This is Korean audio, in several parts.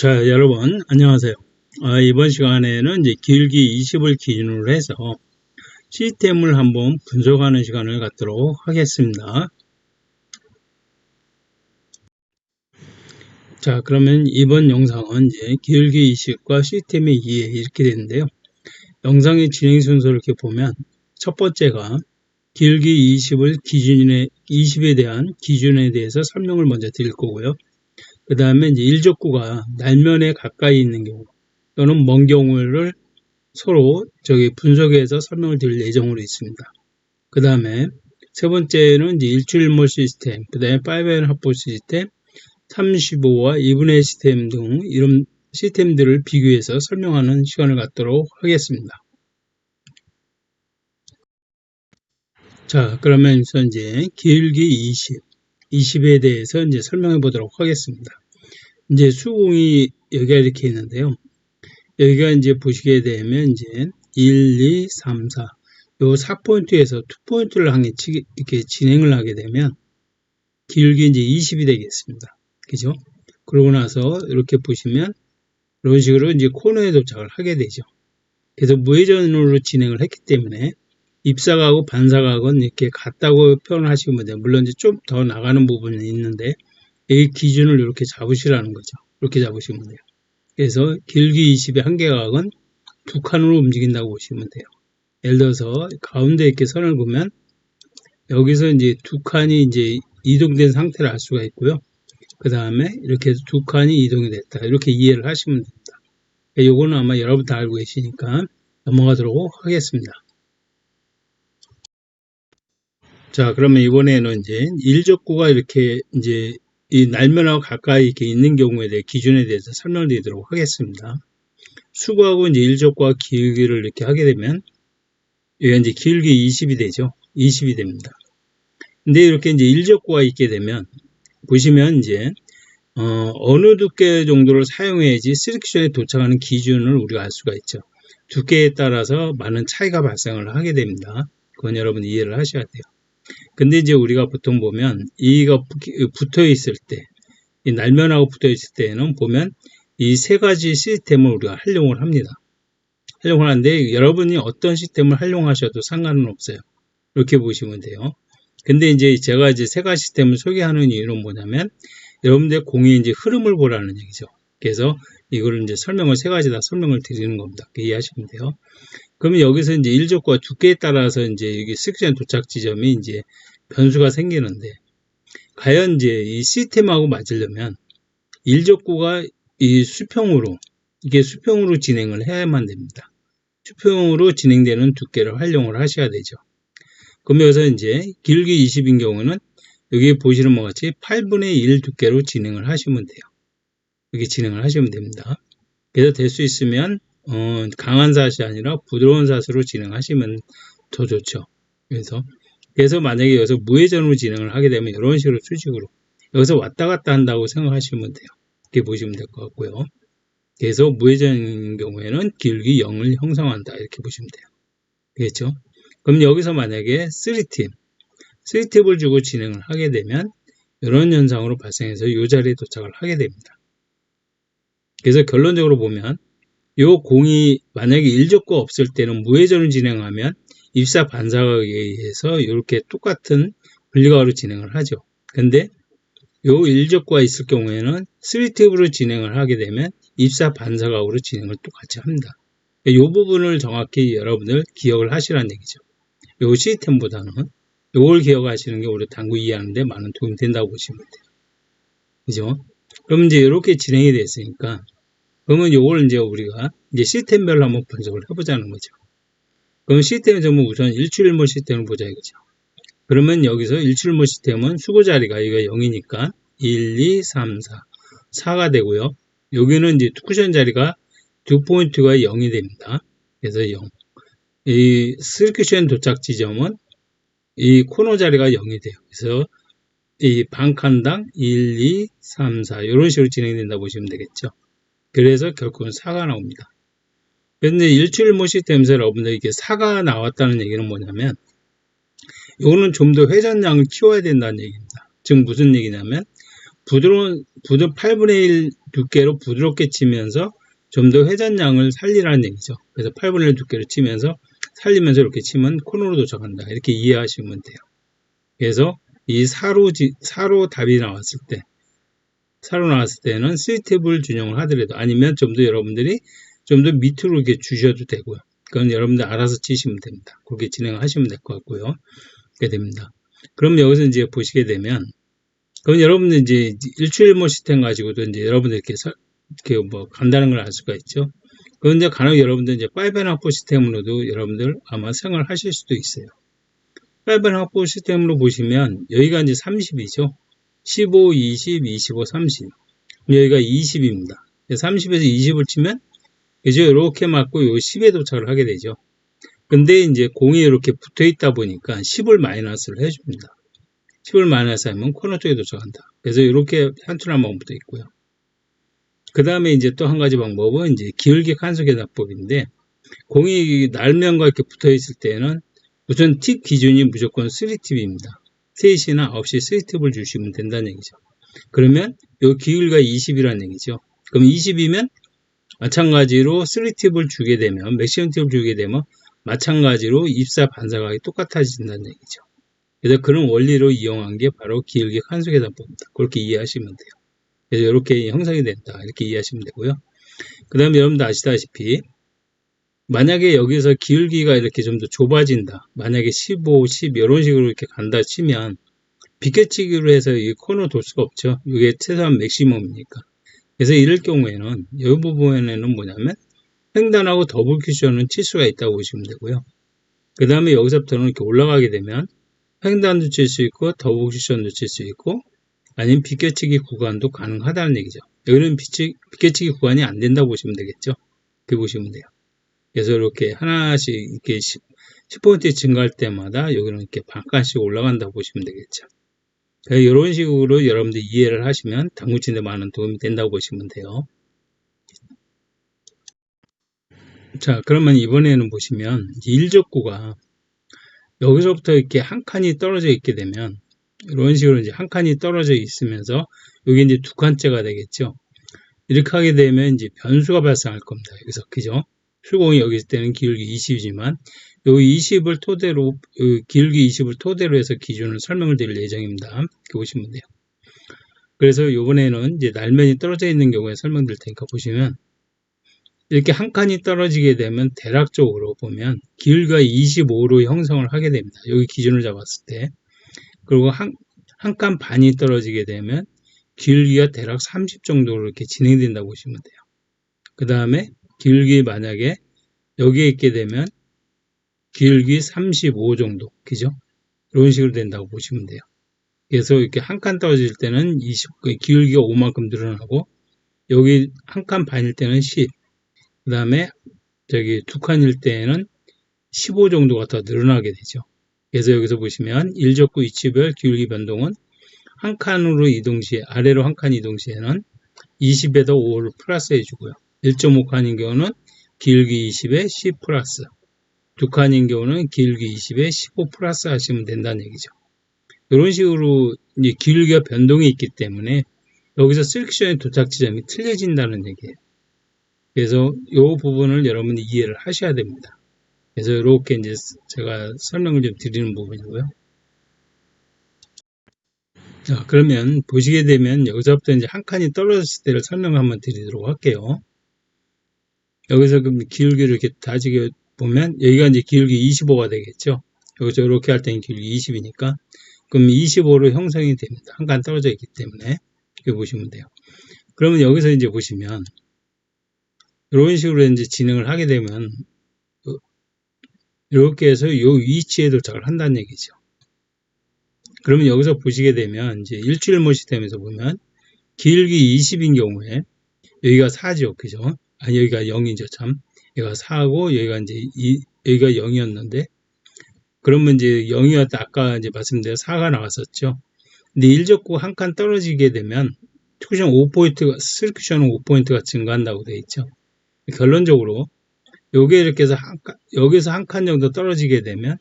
자, 여러분, 안녕하세요. 아, 이번 시간에는 이제 길기 20을 기준으로 해서 시스템을 한번 분석하는 시간을 갖도록 하겠습니다. 자, 그러면 이번 영상은 이제 길기 20과 시스템의 이해 이렇게 되는데요. 영상의 진행 순서를 이렇게 보면 첫 번째가 길기 20을 기준에 20에 대한 기준에 대해서 설명을 먼저 드릴 거고요. 그 다음에 이제 일족구가 날면에 가까이 있는 경우 또는 먼 경우를 서로 저기 분석해서 설명을 드릴 예정으로 있습니다. 그 다음에 세 번째는 이제 일출일몰 시스템, 그 다음에 5N 합보 시스템, 35와 2분의 시스템 등 이런 시스템들을 비교해서 설명하는 시간을 갖도록 하겠습니다. 자, 그러면 이제 길기 20, 20에 대해서 이제 설명해 보도록 하겠습니다. 이제 수공이 여기가 이렇게 있는데요. 여기가 이제 보시게 되면 이제 1, 2, 3, 4. 요 4포인트에서 2포인트를 한게 이렇게 진행을 하게 되면 길게 이제 20이 되겠습니다. 그죠? 그러고 나서 이렇게 보시면 이런 식으로 이제 코너에 도착을 하게 되죠. 그래서 무회전으로 진행을 했기 때문에 입사각하고 반사각은 이렇게 같다고 표현하시면 돼요. 물론 이제 좀 더 나가는 부분이 있는데 이 기준을 이렇게 잡으시라는 거죠. 이렇게 잡으시면 돼요. 그래서 길기 20의 한계각은 두 칸으로 움직인다고 보시면 돼요. 예를 들어서 가운데 이렇게 선을 보면 여기서 이제 두 칸이 이제 이동된 상태를 알 수가 있고요. 그 다음에 이렇게 두 칸이 이동이 됐다. 이렇게 이해를 하시면 됩니다. 요거는 아마 여러분 다 알고 계시니까 넘어가도록 하겠습니다. 자, 그러면 이번에는 이제 일적구가 이렇게 이제 이 날면하고 가까이 이렇게 있는 경우에 대해 기준에 대해서 설명드리도록 하겠습니다. 수구하고 이제 일적과 길기를 이렇게 하게 되면 여기가 이제 길기 20이 되죠. 20이 됩니다. 근데 이렇게 이제 일적구가 있게 되면 보시면 이제 어, 느 두께 정도를 사용해야지 스릭션에 도착하는 기준을 우리가 알 수가 있죠. 두께에 따라서 많은 차이가 발생을 하게 됩니다. 그건 여러분 이해를 하셔야 돼요. 근데 이제 우리가 보통 보면 이가 붙어 있을 때, 이 날면하고 붙어 있을 때는 보면 이 세 가지 시스템을 우리가 활용을 합니다. 활용을 하는데 여러분이 어떤 시스템을 활용하셔도 상관은 없어요. 이렇게 보시면 돼요. 근데 이제 제가 이제 세 가지 시스템을 소개하는 이유는 뭐냐면 여러분들 공의 이제 흐름을 보라는 얘기죠. 그래서 이걸 이제 설명을 세 가지 다 설명을 드리는 겁니다. 이해하시면 돼요. 그러면 여기서 이제 일족과 두께에 따라서 이제 여기 스크션 도착 지점이 이제 변수가 생기는데 과연 이제 이 시스템하고 맞으려면 일족구가 이 수평으로 이게 수평으로 진행을 해야만 됩니다. 수평으로 진행되는 두께를 활용을 하셔야 되죠. 그럼 여기서 이제 길기 20인 경우는 여기 보시는 것 같이 8분의 1 두께로 진행을 하시면 돼요. 이렇게 진행을 하시면 됩니다. 그래서 될 수 있으면 어, 강한 샷이 아니라 부드러운 샷으로 진행하시면 더 좋죠. 그래서 그래서 만약에 여기서 무회전으로 진행을 하게 되면 이런 식으로 수직으로 여기서 왔다 갔다 한다고 생각하시면 돼요. 이렇게 보시면 될 것 같고요. 그래서 무회전인 경우에는 길기 0을 형성한다 이렇게 보시면 돼요. 그렇죠? 그럼 여기서 만약에 3팁 3팁을 주고 진행을 하게 되면 이런 현상으로 발생해서 이 자리에 도착을 하게 됩니다. 그래서 결론적으로 보면 요 공이 만약에 일적과 없을 때는 무회전을 진행하면 입사 반사각에 의해서 이렇게 똑같은 분리각으로 진행을 하죠. 근데 요 일적과 있을 경우에는 3탭으로 진행을 하게 되면 입사 반사각으로 진행을 똑같이 합니다. 이 부분을 정확히 여러분들 기억을 하시라는 얘기죠. 요 시스템보다는 요걸 기억하시는 게 우리 당구 이해하는데 많은 도움이 된다고 보시면 돼요. 그죠? 그럼 이제 이렇게 진행이 됐으니까 그러면 요걸 이제 우리가 이제 시스템별로 한번 분석을 해보자는 거죠. 그럼 시스템을 전부 우선 일출일몰 시스템을 보자 이거죠. 그러면 여기서 일출일몰 시스템은 수고 자리가 이거 0이니까 1, 2, 3, 4, 4가 되고요. 여기는 이제 쿠션 자리가 두 포인트가 0이 됩니다. 그래서 0. 이 스리큐션 도착 지점은 이 코너 자리가 0이 돼요. 그래서 이 반칸당 1, 2, 3, 4 이런 식으로 진행된다 보시면 되겠죠. 그래서 결국은 4가 나옵니다. 그런데 일주일모 시스템에서 여러분들 이게 4가 나왔다는 얘기는 뭐냐면 이거는 좀 더 회전량을 키워야 된다는 얘기입니다. 즉 무슨 얘기냐면 부드러운, 부드 8분의 1 두께로 부드럽게 치면서 좀 더 회전량을 살리라는 얘기죠. 그래서 8분의 1 두께로 치면서 살리면서 이렇게 치면 코너로 도착한다. 이렇게 이해하시면 돼요. 그래서 이 4로, 지, 4로 답이 나왔을 때, 4로 나왔을 때는 스위테블 준영을 하더라도 아니면 좀 더 여러분들이 좀 더 밑으로 이렇게 주셔도 되고요. 그건 여러분들 알아서 치시면 됩니다. 그렇게 진행하시면 될 것 같고요. 그렇게 됩니다. 그럼 여기서 이제 보시게 되면, 그럼 여러분들 이제 일주일모 시스템 가지고도 이제 여러분들 이렇게, 서, 이렇게 뭐 간다는 걸 알 수가 있죠. 그건 이제 간혹 여러분들 이제 파이브 학부 시스템으로도 여러분들 아마 생활하실 수도 있어요. 파이브 학부 시스템으로 보시면 여기가 이제 30이죠. 15, 20, 25, 30. 여기가 20입니다. 30에서 20을 치면 그죠? 이렇게 맞고 요 10에 도착을 하게 되죠. 근데 이제 공이 이렇게 붙어 있다 보니까 10을 마이너스를 해줍니다. 10을 마이너스 하면 코너 쪽에 도착한다. 그래서 이렇게 산출한 방법도 있고요. 그 다음에 이제 또 한 가지 방법은 이제 기울기 간소 계산법인데 공이 날면과 이렇게 붙어 있을 때는 우선 팁 기준이 무조건 3팁입니다. 3시나 9시 3팁을 주시면 된다는 얘기죠. 그러면 요 기울기가 20이라는 얘기죠. 그럼 20이면 마찬가지로 3팁을 주게 되면 맥시멈 팁을 주게 되면 마찬가지로 입사 반사각이 똑같아진다는 얘기죠. 그래서 그런 원리로 이용한 게 바로 기울기 간소 계산법입니다. 그렇게 이해하시면 돼요. 그래서 이렇게 형성이 된다. 이렇게 이해하시면 되고요. 그 다음에 여러분도 아시다시피 만약에 여기서 기울기가 이렇게 좀 더 좁아진다. 만약에 15, 10 이런 식으로 이렇게 간다 치면 비껴치기로 해서 이 코너 돌 수가 없죠. 이게 최소한 맥시멈이니까. 그래서 이럴 경우에는 이 부분에는 뭐냐면 횡단하고 더블 쿠션은 칠 수가 있다고 보시면 되고요. 그 다음에 여기서부터는 이렇게 올라가게 되면 횡단도 칠 수 있고 더블 쿠션도 칠 수 있고 아니면 비껴치기 구간도 가능하다는 얘기죠. 여기는 비껴치기 구간이 안 된다고 보시면 되겠죠. 그렇게 보시면 돼요. 그래서 이렇게 하나씩 이렇게 10포인트 증가할 때마다 여기는 이렇게 반칸씩 올라간다고 보시면 되겠죠. 이런 식으로 여러분들 이해를 하시면 당구 치는데 많은 도움이 된다고 보시면 돼요. 자, 그러면 이번에는 보시면 일적구가 여기서부터 이렇게 한 칸이 떨어져 있게 되면 이런 식으로 이제 한 칸이 떨어져 있으면서 여기 이제 두 칸째가 되겠죠. 이렇게 하게 되면 이제 변수가 발생할 겁니다. 여기서 그죠? 수공이 여기 있을 때는 기울기 20이지만 여기 20을 토대로 기울기 20을 토대로 해서 기준을 설명을 드릴 예정입니다. 이렇게 보시면 돼요. 그래서 이번에는 이제 날면이 떨어져 있는 경우에 설명드릴 테니까 보시면 이렇게 한 칸이 떨어지게 되면 대략적으로 보면 기울기가 25로 형성을 하게 됩니다. 여기 기준을 잡았을 때 그리고 한, 한 칸 반이 떨어지게 되면 기울기가 대략 30 정도로 이렇게 진행된다고 보시면 돼요. 그 다음에 기울기 만약에 여기에 있게 되면 기울기 35 정도, 그죠? 이런 식으로 된다고 보시면 돼요. 그래서 이렇게 한 칸 떨어질 때는 20, 그 기울기가 5만큼 늘어나고, 여기 한 칸 반일 때는 10, 그 다음에 저기 두 칸일 때는 15 정도가 더 늘어나게 되죠. 그래서 여기서 보시면 1적구 위치별 기울기 변동은 한 칸으로 이동 시에, 아래로 한 칸 이동 시에는 20에다 5를 플러스 해주고요. 1.5칸인 경우는 기울기 20에 10 플러스, 두 칸인 경우는 기울기 20에 15 플러스 하시면 된다는 얘기죠. 이런 식으로 이제 기울기가 변동이 있기 때문에 여기서 셀렉션의 도착 지점이 틀려진다는 얘기예요. 그래서 이 부분을 여러분이 이해를 하셔야 됩니다. 그래서 이렇게 이제 제가 설명을 좀 드리는 부분이고요. 자, 그러면 보시게 되면 여기서부터 이제 한 칸이 떨어졌을 때를 설명을 한번 드리도록 할게요. 여기서 그럼 기울기를 이렇게 다지게 보면 여기가 이제 기울기 25가 되겠죠. 여기서 이렇게 할 때는 기울기 20이니까 그럼 25로 형성이 됩니다. 한 칸 떨어져 있기 때문에 이렇게 보시면 돼요. 그러면 여기서 이제 보시면 이런 식으로 이제 진행을 하게 되면 이렇게 해서 이 위치에 도착을 한다는 얘기죠. 그러면 여기서 보시게 되면 이제 일주일 모 시스템에서 보면 길기 20인 경우에 여기가 4죠. 그죠? 아, 여기가 0이죠. 참. 여기가 4고 여기가 이제 이, 여기가 0이었는데 그러면 이제 0이었다 아까 이제 말씀드린 4가 나왔었죠. 근데 1적구 한칸 떨어지게 되면 쿠션 5포인트가, 스크션은 5포인트가 증가한다고 되어 있죠. 결론적으로 요게 이렇게 해서 한 칸, 여기서 한 칸 정도 떨어지게 되면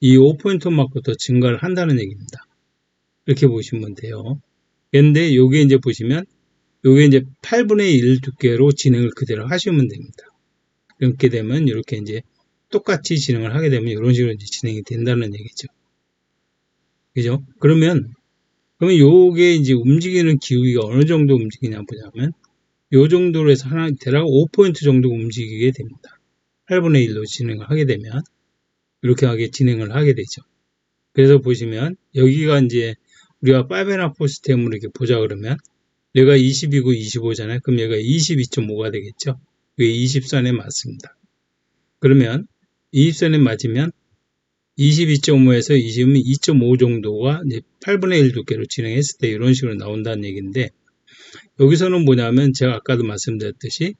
이 5포인트 만큼 더 증가를 한다는 얘기입니다. 이렇게 보시면 돼요. 근데 요게 이제 보시면 요게 이제 8분의 1 두께로 진행을 그대로 하시면 됩니다. 그렇게 되면 이렇게 이제 똑같이 진행을 하게 되면 이런 식으로 이제 진행이 된다는 얘기죠. 그죠? 그러면 그러면 요게 이제 움직이는 기울기가 어느 정도 움직이냐 보자면 요 정도로 해서 하나 대략 5포인트 정도 움직이게 됩니다. 8분의 1로 진행을 하게 되면 이렇게 하게 진행을 하게 되죠. 그래서 보시면 여기가 이제 우리가 5.4 시스템으로 이렇게 보자 그러면 얘가 22고 25잖아요. 그럼 얘가 22.5가 되겠죠. 이게 20선에 맞습니다. 그러면 20선에 맞으면 22.5에서 20은 2.5 정도가 이제 8분의 1 두께로 진행했을 때 이런 식으로 나온다는 얘기인데 여기서는 뭐냐면 제가 아까도 말씀드렸듯이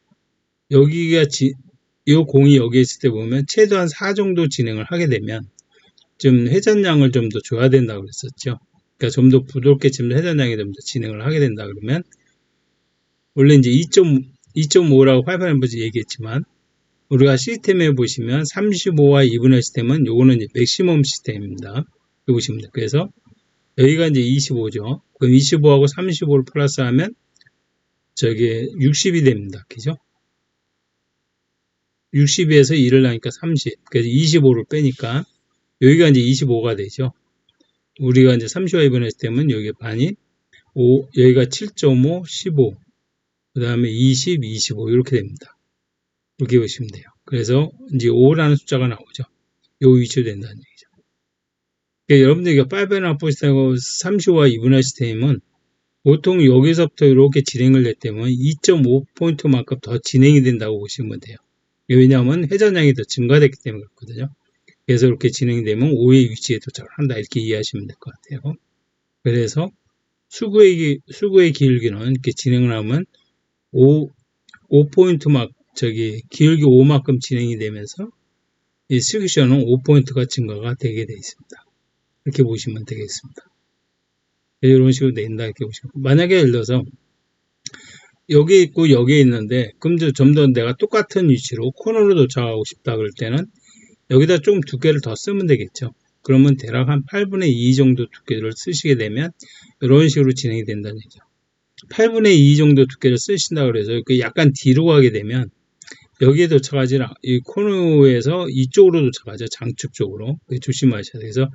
여기가 지, 이 공이 여기 있을 때 보면 최소한 4 정도 진행을 하게 되면 좀 회전량을 좀 더 줘야 된다고 그랬었죠. 그러니까 좀 더 부드럽게 지금 회전량이 좀 더 진행을 하게 된다 그러면 원래 이제 2.5라고 파이프라인버즈 얘기했지만 우리가 시스템에 보시면 35와 2분의 시스템은 요거는 이제 맥시멈 시스템입니다. 여기 보시면. 그래서 여기가 이제 25죠. 그럼 25하고 35를 플러스하면 저게 60이 됩니다. 그죠? 60에서 1을 하니까 30. 그래서 25를 빼니까 여기가 이제 25가 되죠. 우리가 이제 30와 2분의 시스템은 여기 반이 5, 여기가 7.5, 15, 그 다음에 20, 25 이렇게 됩니다. 이렇게 보시면 돼요. 그래서 이제 5라는 숫자가 나오죠. 요 위치로 된다는 얘기죠. 그러니까 여러분들이 5나 포시스하고 30와 2분의 시스템은 보통 여기서부터 이렇게 진행을 했다면 2.5포인트 만큼 더 진행이 된다고 보시면 돼요. 왜냐하면 회전량이 더 증가됐기 때문에 그렇거든요. 그래서 이렇게 진행이 되면 5의 위치에 도착을 한다. 이렇게 이해하시면 될 것 같아요. 그래서 수구의, 수구의 기울기는 이렇게 진행을 하면 5, 5포인트 막 저기 기울기 5만큼 진행이 되면서 이 스위션은 5포인트가 증가가 되게 되어 있습니다. 이렇게 보시면 되겠습니다. 이런 식으로 낸다 이렇게 보시면 만약에 예를 들어서 여기 있고 여기 있는데 그럼 좀 더 내가 똑같은 위치로 코너로 도착하고 싶다 그럴 때는 여기다 좀 두께를 더 쓰면 되겠죠. 그러면 대략 한 8분의 2 정도 두께를 쓰시게 되면 이런 식으로 진행이 된다는 얘기죠. 8분의 2 정도 두께를 쓰신다 그래서 그 약간 뒤로 가게 되면 여기에 도착하지 이 코너에서 이쪽으로 도착하죠. 장축 쪽으로. 조심하셔야. 그래서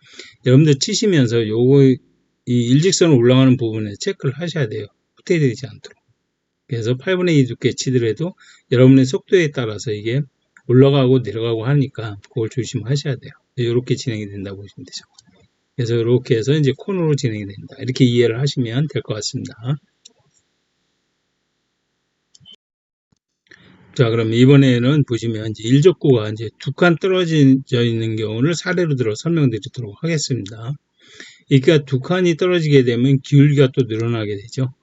여러분들 치시면서 요거 이 일직선으로 올라가는 부분에 체크를 하셔야 돼요. 후퇴되지 않도록. 그래서 8분의 2 두께 치더라도 여러분의 속도에 따라서 이게 올라가고 내려가고 하니까 그걸 조심하셔야 돼요. 이렇게 진행이 된다고 보시면 되죠. 그래서 이렇게 해서 이제 코너로 진행이 된다. 이렇게 이해를 하시면 될 것 같습니다. 자, 그럼 이번에는 보시면 이제 일적구가 이제 두 칸 떨어져 있는 경우를 사례로 들어 설명드리도록 하겠습니다. 그러니까 두 칸이 떨어지게 되면 기울기가 또 늘어나게 되죠.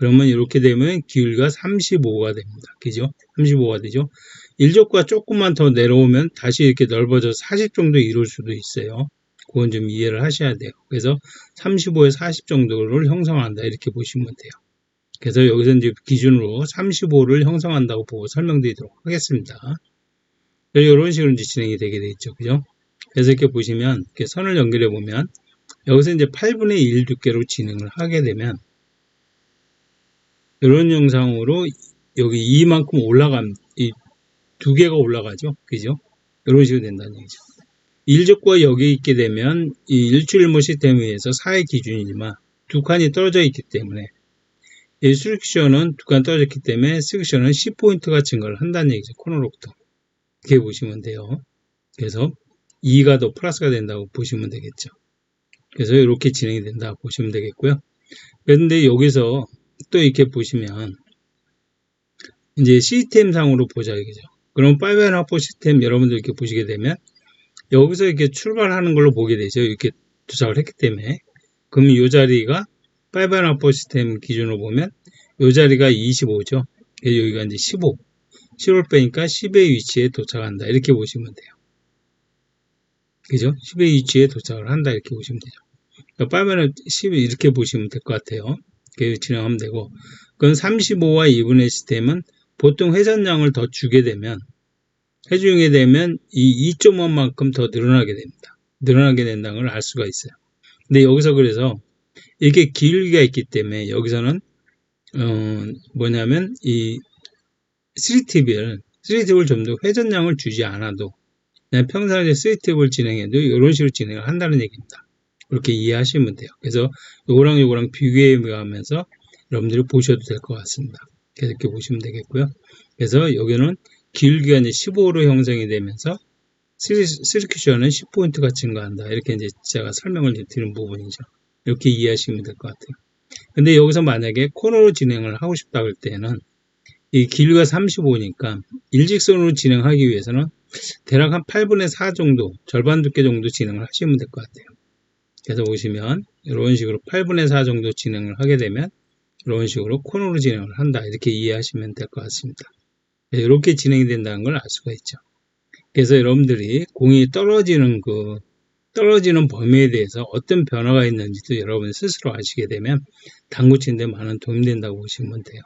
그러면 이렇게 되면 기울기가 35가 됩니다. 그죠? 35가 되죠. 일적구가 조금만 더 내려오면 다시 이렇게 넓어져서 40 정도 이룰 수도 있어요. 그건 좀 이해를 하셔야 돼요. 그래서 35에 40 정도를 형성한다. 이렇게 보시면 돼요. 그래서 여기서 이제 기준으로 35를 형성한다고 보고 설명드리도록 하겠습니다. 이런 식으로 이제 진행이 되게 되겠죠. 그죠? 그래서 이렇게 보시면 이렇게 선을 연결해 보면 여기서 이제 8분의 1 두께로 진행을 하게 되면 이런 영상으로 여기 이만큼 올라간 이두 개가 올라가죠. 그죠? 이런 식으로 된다는 얘기죠. 일적과 여기 있게 되면 이 일주일모 시스템에 의해서 4의 기준이지만 두 칸이 떨어져 있기 때문에 이 스릭션은 두 칸 떨어졌기 때문에 스릭션은 10포인트가 증가를 한다는 얘기죠. 코너로부터. 이렇게 보시면 돼요. 그래서 2가 더 플러스가 된다고 보시면 되겠죠. 그래서 이렇게 진행이 된다 고 보시면 되겠고요. 그런데 여기서 또 이렇게 보시면 이제 시스템 상으로 보자 이거죠. 그럼 파이브 학보 시스템 여러분들 이렇게 보시게 되면 여기서 이렇게 출발하는 걸로 보게 되죠. 이렇게 도착을 했기 때문에 그럼 이 자리가 5&4 시스템 기준으로 보면 이 자리가 25죠. 여기가 이제 15. 10을 빼니까 10의 위치에 도착한다. 이렇게 보시면 돼요. 그죠? 10의 위치에 도착을 한다. 이렇게 보시면 되죠. 그러니까 10 이렇게 보시면 될 것 같아요. 진행하면 되고. 그럼 35와 2분의 시스템은 보통 회전량을 더 주게 되면 해주게 되면 이 2.5만큼 더 늘어나게 됩니다. 늘어나게 된다는 걸 알 수가 있어요. 근데 여기서 그래서 이게 길기가 있기 때문에 여기서는 어, 뭐냐면 이 3팁을 3팁을 좀더 회전량을 주지 않아도 평상시에 3팁을 진행해도 이런 식으로 진행을 한다는 얘기입니다. 그렇게 이해하시면 돼요. 그래서 요거랑 요거랑 비교해 가면서 여러분들이 보셔도 될 것 같습니다. 이렇게 보시면 되겠고요. 그래서 여기는 길기가 이제 15로 형성이 되면서 시리큐션은 10포인트가 증가한다. 이렇게 이제 제가 설명을 드리는 부분이죠. 이렇게 이해하시면 될 것 같아요. 근데 여기서 만약에 코너로 진행을 하고 싶다 할 때는 이 길이가 35니까 일직선으로 진행하기 위해서는 대략 한 8분의 4 정도, 절반 두께 정도 진행을 하시면 될 것 같아요. 그래서 보시면 이런 식으로 8분의 4 정도 진행을 하게 되면 이런 식으로 코너로 진행을 한다. 이렇게 이해하시면 될 것 같습니다. 이렇게 진행이 된다는 걸 알 수가 있죠. 그래서 여러분들이 공이 떨어지는 그 떨어지는 범위에 대해서 어떤 변화가 있는지도 여러분 스스로 아시게 되면 당구 치는데 많은 도움이 된다고 보시면 돼요.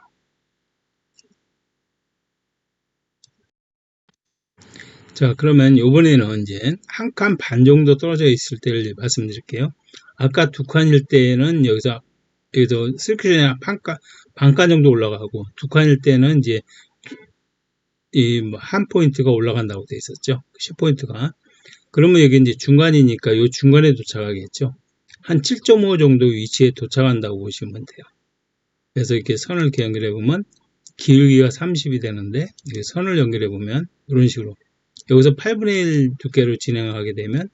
자 그러면 이번에는 이제 한 칸 반 정도 떨어져 있을 때를 말씀드릴게요. 아까 두 칸일 때는 여기서 여기서 스크린이 반칸 반칸 정도 올라가고 두 칸일 때는 이제 이한 뭐 포인트가 올라간다고 되어 있었죠. 10포인트가. 그러면 여기 이제 중간이니까 이 중간에 도착하겠죠. 한 7.5 정도 위치에 도착한다고 보시면 돼요. 그래서 이렇게 선을 이렇게 연결해 보면 길기가 30이 되는데 선을 연결해 보면 이런 식으로 여기서 8분의 1 두께로 진행하게 되면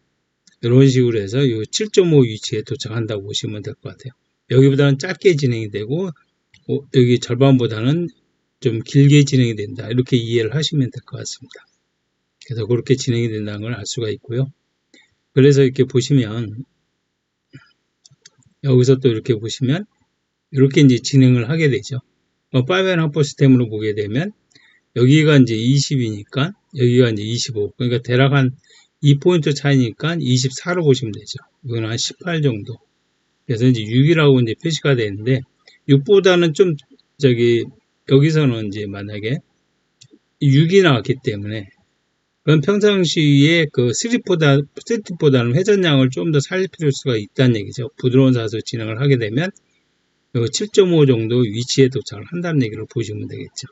이런 식으로 해서 이7.5 위치에 도착한다고 보시면 될 것 같아요. 여기보다는 짧게 진행이 되고 어, 여기 절반보다는 좀 길게 진행이 된다. 이렇게 이해를 하시면 될 것 같습니다. 그래서 그렇게 진행이 된다는 걸 알 수가 있고요. 그래서 이렇게 보시면 여기서 또 이렇게 보시면 이렇게 이제 진행을 하게 되죠. 뭐 파이브 학포 시스템으로 보게 되면 여기가 이제 20이니까 여기가 이제 25 그러니까 대략 한 2포인트 차이니까 24로 보시면 되죠. 이거는 한 18 정도. 그래서 이제 6이라고 이제 표시가 되는데 6보다는 좀 저기 여기서는 이제 만약에 6이 나왔기 때문에 그럼 평상시에 그 3보다, 3보다는 회전량을 좀 더 살릴 필요가 있다는 얘기죠. 부드러운 사수 진행을 하게 되면 7.5 정도 위치에 도착을 한다는 얘기를 보시면 되겠죠.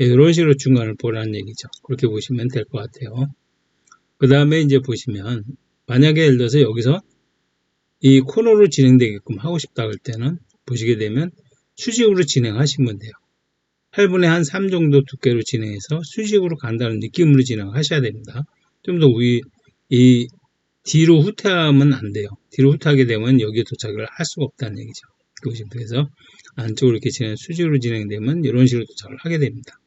이런 예, 식으로 중간을 보라는 얘기죠. 그렇게 보시면 될 것 같아요. 그 다음에 이제 보시면 만약에 예를 들어서 여기서 이 코너로 진행되게끔 하고 싶다 할 때는 보시게 되면 수직으로 진행하시면 돼요. 8분의 한 3 정도 두께로 진행해서 수직으로 간다는 느낌으로 진행하셔야 됩니다. 좀 더 위, 이 뒤로 후퇴하면 안 돼요. 뒤로 후퇴하게 되면 여기에 도착을 할 수가 없다는 얘기죠. 그래서 안쪽으로 이렇게 진행, 수직으로 진행되면 이런 식으로 도착을 하게 됩니다.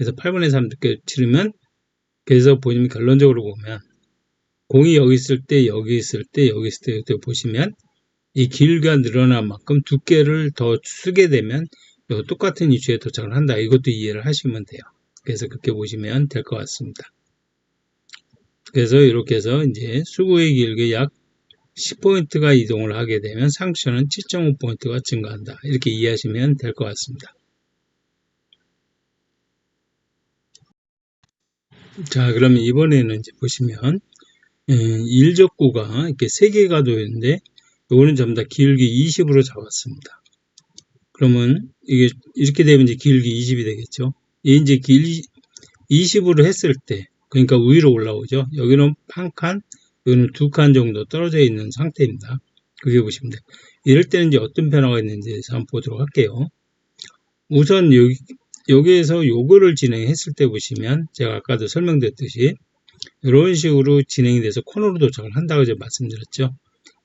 그래서 8분의 3 두께 치르면 그래서 보시면 결론적으로 보면 공이 여기 있을 때 여기 있을 때 여기 있을 때 보시면 이 길이가 늘어난 만큼 두께를 더 쓰게 되면 똑같은 위치에 도착을 한다. 이것도 이해를 하시면 돼요. 그래서 그렇게 보시면 될 것 같습니다. 그래서 이렇게 해서 이제 수구의 길게 약 10포인트가 이동을 하게 되면 상처는 7.5포인트가 증가한다. 이렇게 이해하시면 될 것 같습니다. 자, 그러면 이번에는 이제 보시면 예, 일적구가 이렇게 3개가 되어있는데 이거는 전부 다 길기 20으로 잡았습니다. 그러면 이게 이렇게 되면 이제 길기 20이 되겠죠. 이제 길 20으로 했을 때 그러니까 위로 올라오죠. 여기는 한 칸, 여기는 두 칸 정도 떨어져 있는 상태입니다. 그게 보시면 돼요. 이럴 때는 이제 어떤 변화가 있는지 한번 보도록 할게요. 우선 여기, 여기에서 요거를 진행했을 때 보시면 제가 아까도 설명드렸듯이 이런 식으로 진행이 돼서 코너로 도착을 한다고 제가 말씀드렸죠.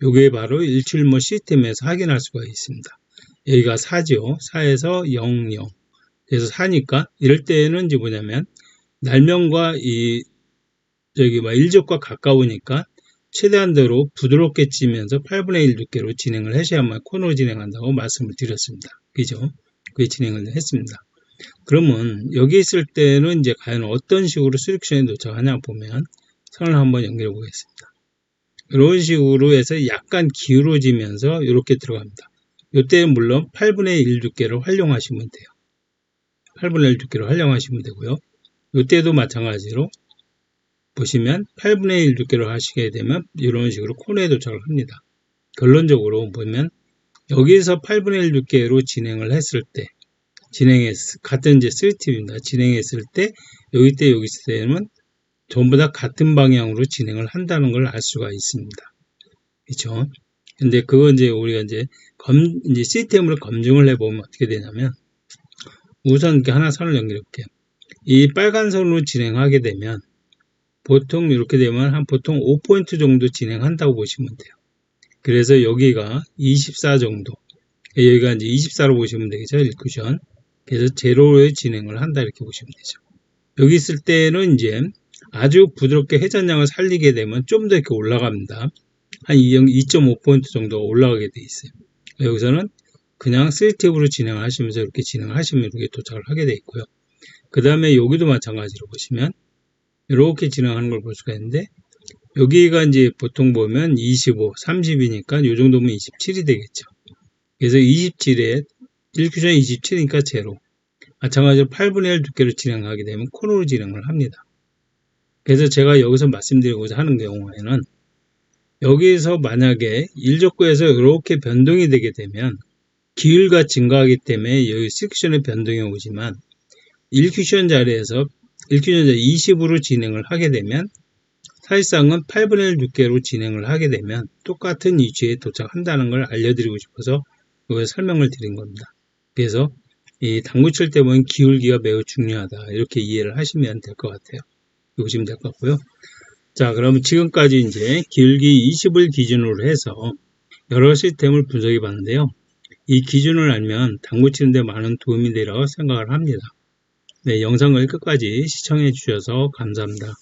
요게 바로 일출모 시스템에서 확인할 수가 있습니다. 여기가 4죠. 4에서 0, 0. 그래서 4니까 이럴 때는 이제 뭐냐면 날명과 이 저기 뭐 일적과 가까우니까 최대한대로 부드럽게 찌면서 8분의 1 두께로 진행을 하셔야만 코너 진행한다고 말씀을 드렸습니다. 그죠? 그게 진행을 했습니다. 그러면 여기 있을 때는 이제 과연 어떤 식으로 수익션에 도착하냐 보면 선을 한번 연결해 보겠습니다. 이런 식으로 해서 약간 기울어지면서 이렇게 들어갑니다. 이때 물론 8분의 1 두께를 활용하시면 돼요. 8분의 1 두께를 활용하시면 되고요. 이때도 마찬가지로 보시면 8분의 1 두께로 하시게 되면 이런 식으로 코너에 도착을 합니다. 결론적으로 보면 여기에서 8분의 1 두께로 진행을 했을 때, 진행했, 같은 이제 3팁입니다. 진행했을 때, 여기 때, 여기 때는 전부 다 같은 방향으로 진행을 한다는 걸 알 수가 있습니다. 그렇죠? 근데 그거 이제 우리가 이제 검, 이제 시스템으로 검증을 해보면 어떻게 되냐면, 우선 이렇게 하나 선을 연결해 볼게요. 이 빨간 선으로 진행하게 되면, 보통 이렇게 되면 한 보통 5포인트 정도 진행한다고 보시면 돼요. 그래서 여기가 24 정도. 여기가 이제 24로 보시면 되겠죠. 1쿠션. 그래서 제로에 진행을 한다 이렇게 보시면 되죠. 여기 있을 때는 이제 아주 부드럽게 회전량을 살리게 되면 좀 더 이렇게 올라갑니다. 한 2.5포인트 정도 올라가게 돼 있어요. 여기서는 그냥 셀티브로 진행하시면서 이렇게 진행하시면 이렇게 도착을 하게 돼 있고요. 그 다음에 여기도 마찬가지로 보시면 이렇게 진행하는 걸 볼 수가 있는데 여기가 이제 보통 보면 25, 30이니까 이 정도면 27이 되겠죠. 그래서 27에 1큐션 27이니까 제로. 마찬가지로 8분의 1 두께로 진행하게 되면 코너로 진행을 합니다. 그래서 제가 여기서 말씀드리고자 하는 경우에는 여기에서 만약에 1족구에서 이렇게 변동이 되게 되면 기울가 증가하기 때문에 여기 6큐션의 변동이 오지만 1큐션 자리에서 1큐션 자리 20으로 진행을 하게 되면 사실상은 8분의 1 두께로 진행을 하게 되면 똑같은 위치에 도착한다는 걸 알려드리고 싶어서 이걸 설명을 드린 겁니다. 그래서 이 당구 칠 때 보면 기울기가 매우 중요하다. 이렇게 이해를 하시면 될 것 같아요. 보시면 될것 같고요. 자, 그러면 지금까지 이제 기울기 20을 기준으로 해서 여러 시스템을 분석해 봤는데요. 이 기준을 알면 당구 치는데 많은 도움이 되리라고 생각을 합니다. 네, 영상을 끝까지 시청해 주셔서 감사합니다.